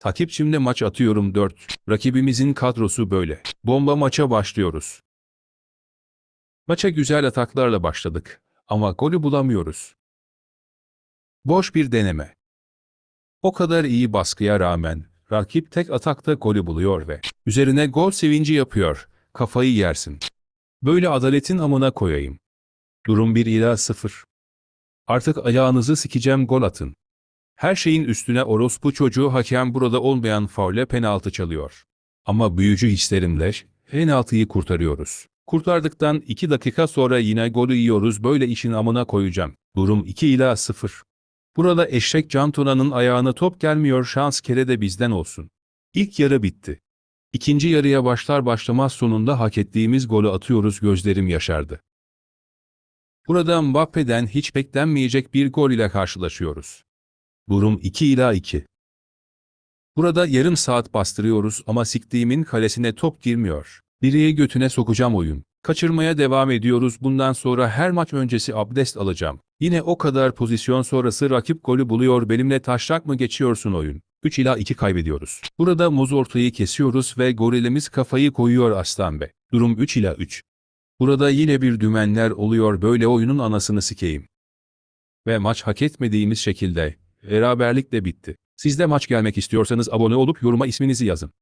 Takipçimle maç atıyorum 4. Rakibimizin kadrosu böyle. Bomba maça başlıyoruz. Maça güzel ataklarla başladık ama golü bulamıyoruz. Boş bir deneme. O kadar iyi baskıya rağmen rakip tek atakta golü buluyor ve üzerine gol sevinci yapıyor. Kafayı yersin. Böyle adaletin amına koyayım. Durum 1 ila 0. Artık ayağınızı sikeceğim gol atın. Her şeyin üstüne orospu çocuğu hakem burada olmayan faule penaltı çalıyor. Ama büyücü hislerimle penaltıyı kurtarıyoruz. Kurtardıktan 2 dakika sonra yine golü yiyoruz böyle işin amına koyacağım. Durum 2 ila 0. Burada eşek Cantona'nın ayağına top gelmiyor şans kere de bizden olsun. İlk yarı bitti. İkinci yarıya başlar başlamaz sonunda hak ettiğimiz golü atıyoruz gözlerim yaşardı. Burada Mbappe'den hiç beklenmeyecek bir gol ile karşılaşıyoruz. Durum 2 ila 2. Burada yarım saat bastırıyoruz ama siktiğimin kalesine top girmiyor. Direği götüne sokacağım oyun. Kaçırmaya devam ediyoruz bundan sonra her maç öncesi abdest alacağım. Yine o kadar pozisyon sonrası rakip golü buluyor benimle taşrak mı geçiyorsun oyun. 3 ila 2 kaybediyoruz. Burada muz ortayı kesiyoruz ve gorilimiz kafayı koyuyor aslan be. Durum 3 ila 3. Burada yine bir dümenler oluyor böyle oyunun anasını sikeyim. Ve maç hak etmediğimiz şekilde beraberlikle bitti. Siz de maç gelmek istiyorsanız abone olup yoruma isminizi yazın.